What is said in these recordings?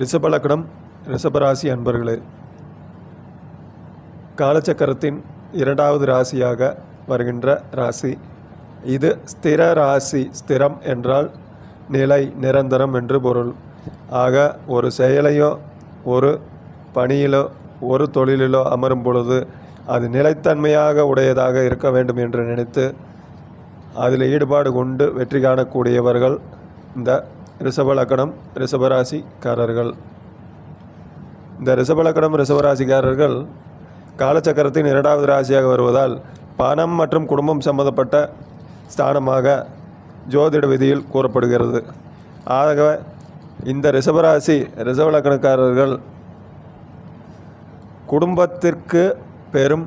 ரிஷபலக்கணம் ரிஷபராசி அன்பர்களே காலச்சக்கரத்தின் இரண்டாவது ராசியாக வருகின்ற ராசி. இது ஸ்திர ராசி ஸ்திரம் என்றால் நிலை நிரந்தரம் என்று பொருள். ஆக ஒரு செயலையோ ஒரு பணியிலோ ஒரு தொழிலிலோ அமரும் பொழுது அது நிலைத்தன்மையாக உடையதாக இருக்க வேண்டும் என்று நினைத்து அதில் ஈடுபாடு கொண்டு வெற்றி காணக்கூடியவர்கள் இந்த ரிஷபலக்கணம் ரிஷபராசிக்காரர்கள். இந்த ரிஷபலக்கணம் ரிஷபராசிக்காரர்கள் காலச்சக்கரத்தின் இரண்டாவது ராசியாக வருவதால் பணம் மற்றும் குடும்பம் சம்பந்தப்பட்ட ஸ்தானமாக ஜோதிட விதியில் கூறப்படுகிறது. ஆக இந்த ரிஷபராசி ரிஷபலக்கணக்காரர்கள் குடும்பத்திற்கு பெரும்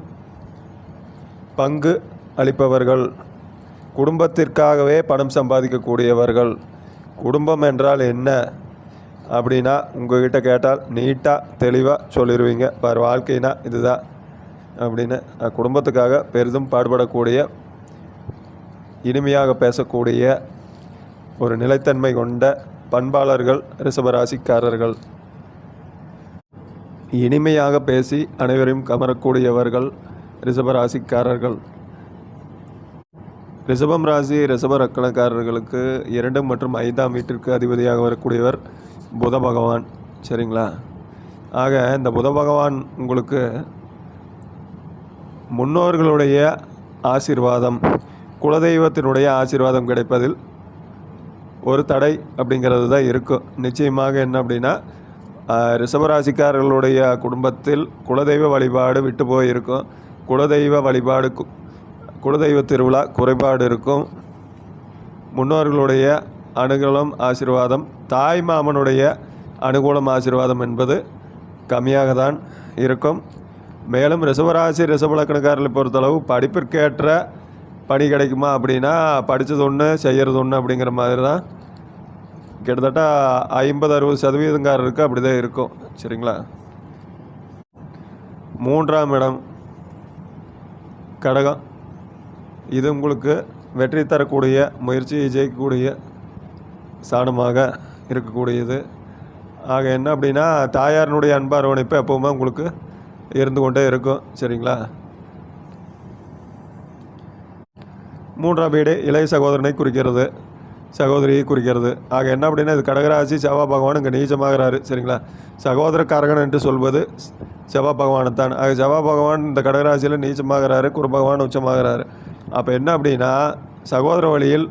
பங்கு அளிப்பவர்கள். குடும்பத்திற்காகவே பணம் சம்பாதிக்கக்கூடியவர்கள். குடும்பம் என்றால் என்ன? அப்படின்னா உங்ககிட்ட கேட்டால் நீட்டாக தெளிவாக சொல்லிடுவீங்க பார் வாழ்க்கைனா இதுதான். அப்படின்னு குடும்பத்துக்காக பெரிதும் பாடுபடக்கூடிய இனிமையாக பேசக்கூடிய ஒரு நிலைத்தன்மை கொண்ட பண்பாளர்கள் ரிஷபராசிக்காரர்கள். இனிமையாக பேசி அனைவரையும் கமரக்கூடியவர்கள் ரிஷபராசிக்காரர்கள். ரிஷபம் ராசி ரிஷப ரக்கணக்காரர்களுக்கு இரண்டு மற்றும் ஐந்தாம் வீட்டிற்கு அதிபதியாக வரக்கூடியவர் புத பகவான். சரிங்களா? ஆக இந்த புத பகவான் உங்களுக்கு முன்னோர்களுடைய ஆசீர்வாதம் குலதெய்வத்தினுடைய ஆசீர்வாதம் கிடைப்பதில் ஒரு தடை அப்படிங்கிறது தான் இருக்கும். நிச்சயமாக என்ன அப்படின்னா ரிஷபராசிக்காரர்களுடைய குடும்பத்தில் குலதெய்வ வழிபாடு விட்டு போயிருக்கும். குலதெய்வ வழிபாடு குலதெய்வ திருவிழா குறைபாடு இருக்கும். முன்னோர்களுடைய அனுகூலம் ஆசீர்வாதம் தாய் மாமனுடைய அனுகூலம் ஆசீர்வாதம் என்பது கம்மியாக தான் இருக்கும். மேலும் ரிசவராசி ரிசவலக்கணக்காரர்களை பொறுத்தளவு படிப்பிற்கேற்ற பணி கிடைக்குமா அப்படின்னா படித்தது ஒன்று செய்கிறது ஒன்று அப்படிங்கிற மாதிரி தான் கிட்டத்தட்ட ஐம்பது அறுபது சதவீதங்காரருக்கு அப்படி தான் இருக்கும். சரிங்களா? மூன்றாம் இடம் கடகம். இது உங்களுக்கு வெற்றி தரக்கூடிய முயற்சியை ஜெயிக்கக்கூடிய சாணமாக இருக்கக்கூடியது. ஆக என்ன அப்படின்னா தாயாரினுடைய அன்பு அரவணைப்பு எப்பவுமே உங்களுக்கு இருந்து கொண்டே இருக்கும் சரிங்களா? மூன்றாம் வீடு இளைய சகோதரனை குறிக்கிறது சகோதரியை குறிக்கிறது. ஆக என்ன அப்படின்னா இது கடகராசி செவ்வாய் பகவான் இங்கே நீச்சமாகிறாரு சரிங்களா? சகோதரக்காரகன் என்று சொல்வது செவ்வாய் பகவான் தான் ஆக செவ்வாய் பகவான் இந்த கடகராசியில் நீச்சமாகிறாரு குரு பகவான் உச்சமாகிறாரு. அப்போ என்ன அப்படின்னா சகோதர வழியில்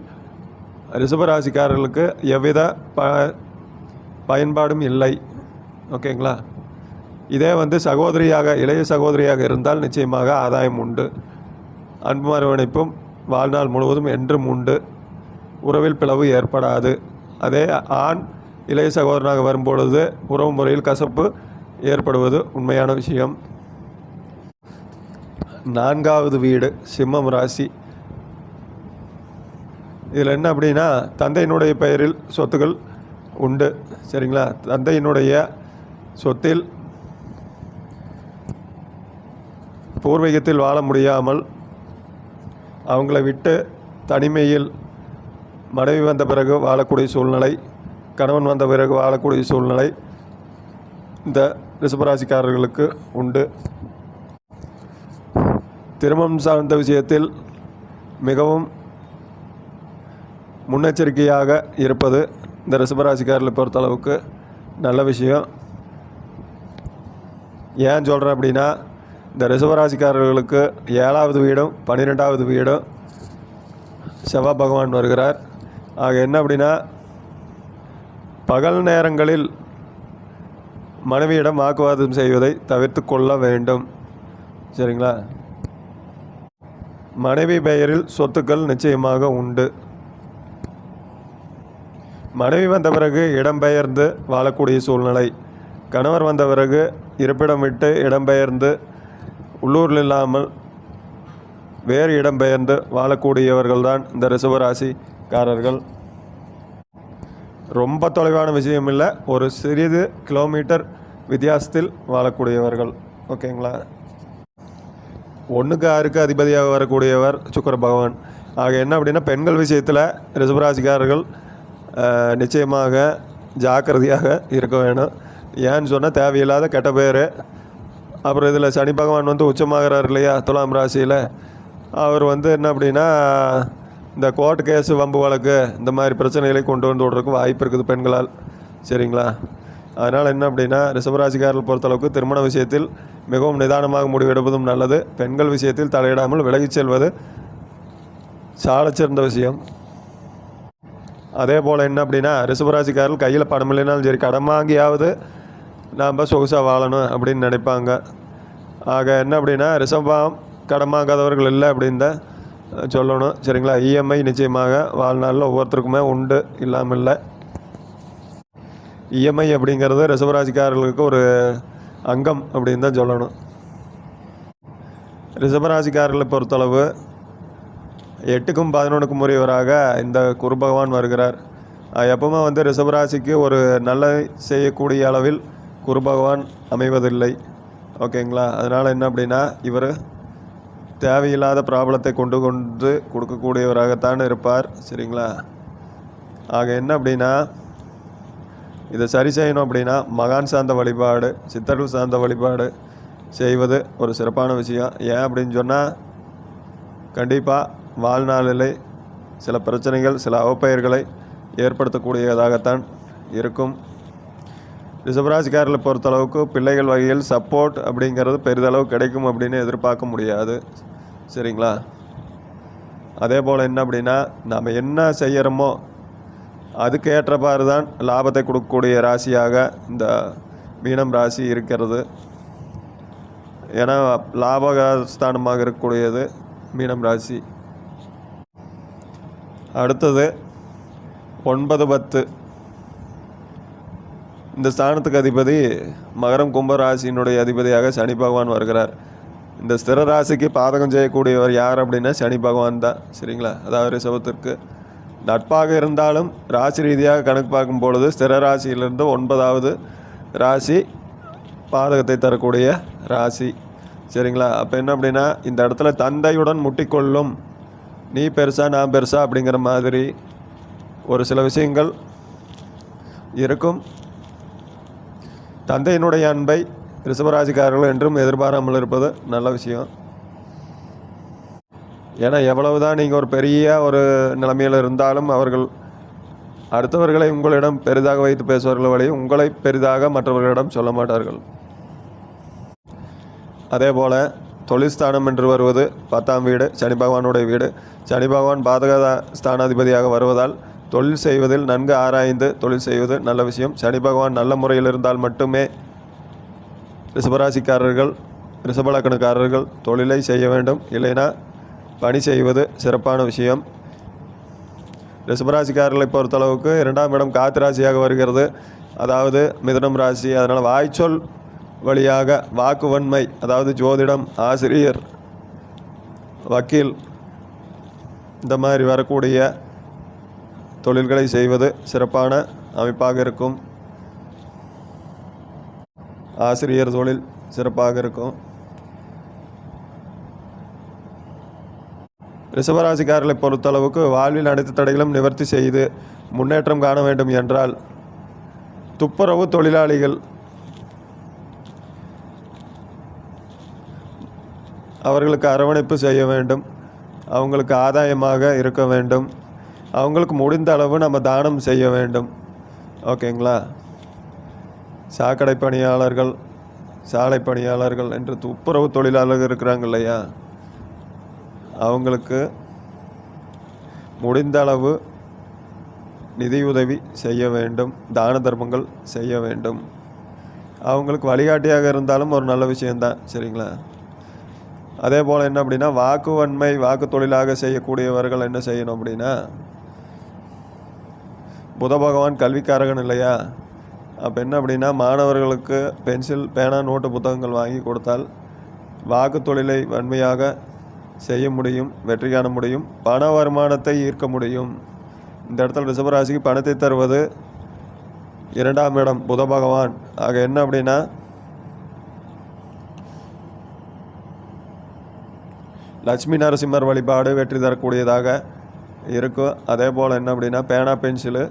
ரிஷபராசிக்காரர்களுக்கு எவ்வித ப பயன்பாடும் இல்லை. ஓகேங்களா? இதே வந்து சகோதரியாக இளைய சகோதரியாக இருந்தால் நிச்சயமாக ஆதாயம் உண்டு. அன்பு அரவணைப்பும் வாழ்நாள் முழுவதும் என்றும் உண்டு. உறவில் பிளவு ஏற்படாது. அதே ஆண் இளைய சகோதரனாக வரும்பொழுது உறவு முறையில் கசப்பு ஏற்படுவது உண்மையான விஷயம். நான்காவது வீடு சிம்மம் ராசி. இதில் என்ன அப்படின்னா தந்தையினுடைய பெயரில் சொத்துக்கள் உண்டு. சரிங்களா? தந்தையினுடைய சொத்தில் பூர்வீகத்தில் வாழ முடியாமல் அவங்கள விட்டு தனிமையில் மனைவி வந்த பிறகு வாழக்கூடிய சூழ்நிலை கணவன் வந்த பிறகு வாழக்கூடிய சூழ்நிலை இந்த ரிஷபராசிக்காரர்களுக்கு உண்டு. திருமணம் சார்ந்த விஷயத்தில் மிகவும் முன்னெச்சரிக்கையாக இருப்பது இந்த ரிசபராசிக்காரில் பொறுத்தளவுக்கு நல்ல விஷயம். ஏன் சொல்கிறேன் அப்படின்னா இந்த ரிசபராசிக்காரர்களுக்கு ஏழாவது வீடும் பன்னிரெண்டாவது வீடும் செவ்வாய் பகவான் வருகிறார். ஆக என்ன அப்படின்னா பகல் நேரங்களில் மனைவியிடம் வாக்குவாதம் செய்வதை தவிர்த்து கொள்ள வேண்டும். சரிங்களா? மனைவி பெயரில் சொத்துக்கள் நிச்சயமாக உண்டு. மனைவி வந்த பிறகு இடம்பெயர்ந்து வாழக்கூடிய சூழ்நிலை. கணவர் வந்த பிறகு இருப்பிடம் விட்டு இடம்பெயர்ந்து உள்ளூரில் இல்லாமல் வேறு இடம்பெயர்ந்து வாழக்கூடியவர்கள் தான் இந்த ரிசவராசிக்காரர்கள் ரொம்ப தொலைவான விஷயம் இல்லை ஒரு சிறிது கிலோமீட்டர் வித்தியாசத்தில் வாழக்கூடியவர்கள். ஓகேங்களா? ஒன்றுக்கு ஆறுக்கு அதிபதியாக வரக்கூடியவர் சுக்கர பகவான். ஆக என்ன அப்படின்னா பெண்கள் விஷயத்தில் ரிசபராசிக்காரர்கள் நிச்சயமாக ஜாக்கிரதையாக இருக்க வேணும். ஏன்னு சொன்னால் தேவையில்லாத கெட்ட பேர். அப்புறம் இதில் சனி பகவான் வந்து உச்சமாகிறார் இல்லையா துலாம் ராசியில். அவர் வந்து என்ன அப்படின்னா இந்த கோர்ட் கேஸு வம்பு வழக்கு இந்த மாதிரி பிரச்சனைகளை கொண்டு வந்து விடுறதுக்கு வாய்ப்பு இருக்குது பெண்களால். சரிங்களா? அதனால் என்ன அப்படின்னா ரிஷபராசிக்காரர்கள் பொறுத்தளவுக்கு திருமண விஷயத்தில் மிகவும் நிதானமாக முடிவெடுப்பதும் நல்லது. பெண்கள் விஷயத்தில் தலையிடாமல் விலகிச் செல்வது சாலச்சிறந்த விஷயம். அதே போல் என்ன அப்படின்னா ரிஷபராசிக்காரர்கள் கையில் பணம் இல்லைனாலும் சரி கடன் வாங்கியாவது நாம் சொகுசாக வாழணும் அப்படின்னு நினைப்பாங்க. ஆக என்ன அப்படின்னா ரிஷபம் கடன் வாங்காதவர்கள் இல்லை அப்படின்னு தான் சொல்லணும். சரிங்களா? இஎம்ஐ நிச்சயமாக வாழ்நாளில் ஒவ்வொருத்தருக்குமே உண்டு இல்லாமல் இல்லை. இஎம்ஐ அப்படிங்கிறது ரிசவராசிக்காரர்களுக்கு ஒரு அங்கம் அப்படின்னு தான் சொல்லணும். ரிஷபராசிக்காரர்களை பொறுத்தளவு எட்டுக்கும் பதினொன்றுக்கும் உரியவராக இந்த குரு பகவான் வருகிறார். எப்பவுமே வந்து ரிஷபராசிக்கு ஒரு நல்ல செய்யக்கூடிய அளவில் குரு பகவான் அமைவதில்லை. ஓகேங்களா? அதனால் என்ன அப்படின்னா இவர் தேவையில்லாத ப்ராப்ளத்தை கொண்டு கொண்டு கொடுக்கக்கூடியவராகத்தான் இருப்பார். சரிங்களா? ஆக என்ன அப்படின்னா இதை சரி செய்யணும் அப்படின்னா மகான் சார்ந்த வழிபாடு சித்தர்கள் சார்ந்த வழிபாடு செய்வது ஒரு சிறப்பான விஷயம். ஏன் அப்படின்னு சொன்னால் கண்டிப்பாக வாழ்நாளிலே சில பிரச்சனைகள் சில அவப்பெயர்களை ஏற்படுத்தக்கூடியதாகத்தான் இருக்கும். ரிஷபராசிக்காரர்களை பொறுத்தளவுக்கு பிள்ளைகள் வகையில் சப்போர்ட் அப்படிங்கிறது பெரிதளவு கிடைக்கும் அப்படின்னு எதிர்பார்க்க முடியாது. சரிங்களா? அதே போல் என்ன அப்படின்னா நாம் என்ன செய்கிறோமோ அதுக்கு ஏற்றவாறு தான் லாபத்தை கொடுக்கக்கூடிய ராசியாக இந்த மீனம் ராசி இருக்கிறது. ஏன்னா லாபஸ்தானமாக இருக்கக்கூடியது மீனம் ராசி. அடுத்தது ஒன்பது பத்து. இந்த ஸ்தானத்துக்கு அதிபதி மகரம் கும்பராசியினுடைய அதிபதியாக சனி பகவான் வருகிறார். இந்த ஸ்திர ராசிக்கு பாதகம் செய்யக்கூடியவர் யார் அப்படின்னா சனி பகவான் தான். சரிங்களா? அதாவது ரிஷபத்திற்கு. நட்பாக இருந்தாலும் ராசி ரீதியாக கணக்கு பார்க்கும் பொழுது ஸ்திர ராசியிலிருந்து ஒன்பதாவது ராசி பாதகத்தை தரக்கூடிய ராசி. சரிங்களா? அப்போ என்ன அப்படின்னா இந்த இடத்துல தந்தையுடன் முட்டிக்கொள்ளும் நீ பெருசா நான் பெருசா அப்படிங்கிற மாதிரி ஒரு சில விஷயங்கள் இருக்கும். தந்தையினுடைய அன்பை ரிஷபராசிக்காரர்கள் என்றும் எதிர்பாராமல் இருப்பது நல்ல விஷயம். ஏன்னா எவ்வளவுதான் நீங்கள் ஒரு பெரிய ஒரு நிலைமையில் இருந்தாலும் அவர்கள் அடுத்தவர்களை உங்களிடம் பெரிதாக வைத்து பேசுவார்கள் வழி உங்களை பெரிதாக மற்றவர்களிடம் சொல்ல மாட்டார்கள். அதே போல் தொழில்ஸ்தானம் என்று வருவது பத்தாம் வீடு சனி பகவானுடைய வீடு. சனி பகவான் பாதக ஸ்தானாதிபதியாக வருவதால் தொழில் செய்வதில் நன்கு ஆராய்ந்து தொழில் செய்வது நல்ல விஷயம். சனி பகவான் நல்ல முறையில் இருந்தால் மட்டுமே ரிஷபராசிக்காரர்கள் ரிஷபலக்கணக்காரர்கள் தொழிலை செய்ய வேண்டும். இல்லைனா பணி செய்வது சிறப்பான விஷயம். ரிஷபராசிக்காரர்களை பொறுத்தளவுக்கு இரண்டாம் இடம் காத்து ராசியாக வருகிறது. அதாவது மிதுனம் ராசி. அதனால் வாய்ச்சொல் வழியாக வாக்குவன்மை அதாவது ஜோதிடம் ஆசிரியர் வக்கீல் இந்த மாதிரி வரக்கூடிய தொழில்களை செய்வது சிறப்பான அமைப்பாக இருக்கும். ஆசிரியர் தொழில் சிறப்பாக இருக்கும். ரிஷபராசிக்காரர்களை பொறுத்தளவுக்கு வாழ்வில் அனைத்து தடைகளும் நிவர்த்தி செய்து முன்னேற்றம் காண வேண்டும் என்றால் துப்புரவு தொழிலாளிகள் அவர்களுக்கு அரவணைப்பு செய்ய வேண்டும். அவங்களுக்கு ஆதாயமாக இருக்க வேண்டும். அவங்களுக்கு முடிந்த அளவு நம்ம தானம் செய்ய வேண்டும். ஓகேங்களா? சாக்கடை பணியாளர்கள் சாலை பணியாளர்கள் என்று துப்புரவு தொழிலாளர்கள் இருக்கிறாங்க இல்லையா? அவங்களுக்கு முடிந்த அளவு நிதியுதவி செய்ய வேண்டும் தான தர்மங்கள் செய்ய வேண்டும். அவங்களுக்கு வழிகாட்டியாக இருந்தாலும் ஒரு நல்ல விஷயந்தான் சரிங்களா? அதே போல் என்ன அப்படின்னா வாக்கு வன்மை வாக்கு தொழிலாக செய்யக்கூடியவர்கள் என்ன செய்யணும் அப்படின்னா புத பகவான் கல்விக்காரகன் இல்லையா? அப்போ என்ன அப்படின்னா மாணவர்களுக்கு பென்சில் பேனா நோட்டு புத்தகங்கள் வாங்கி கொடுத்தால் வாக்கு தொழிலை வன்மையாக செய்ய முடியும் வெற்றி காண முடியும் பண வருமானத்தை ஈர்க்க முடியும். இந்த இடத்துல ரிஷபராசிக்கு பணத்தை தருவது இரண்டாம் இடம் புத பகவான். ஆக என்ன அப்படின்னா லட்சுமி நரசிம்மர் வழிபாடு வெற்றி தரக்கூடியதாக இருக்கும். அதே போல் என்ன அப்படின்னா பேனா பென்சிலு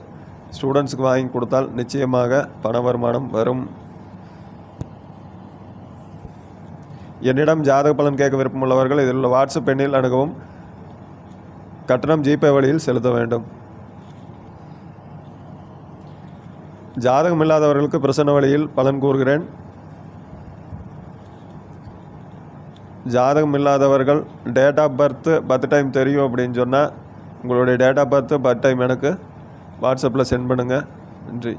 ஸ்டூடெண்ட்ஸுக்கு வாங்கி கொடுத்தால் நிச்சயமாக பண வருமானம் வரும். என்னிடம் ஜாதக பலன் கேட்க விருப்பமுள்ளவர்கள் இதில் உள்ள வாட்ஸ்அப் எண்ணில் அணுகவும் கட்டணம் ஜிபே வழியில் செலுத்த வேண்டும். ஜாதகம் இல்லாதவர்களுக்கு பிரசன்ன வழியில் பலன் கூறுகிறேன். ஜாதகம் இல்லாதவர்கள் date of birth birth time தெரியும் அப்படின்னு சொன்னால் உங்களுடைய date of birth birth time எனக்கு வாட்ஸ்அப்பில் சென்ட் பண்ணுங்கள் நன்றி.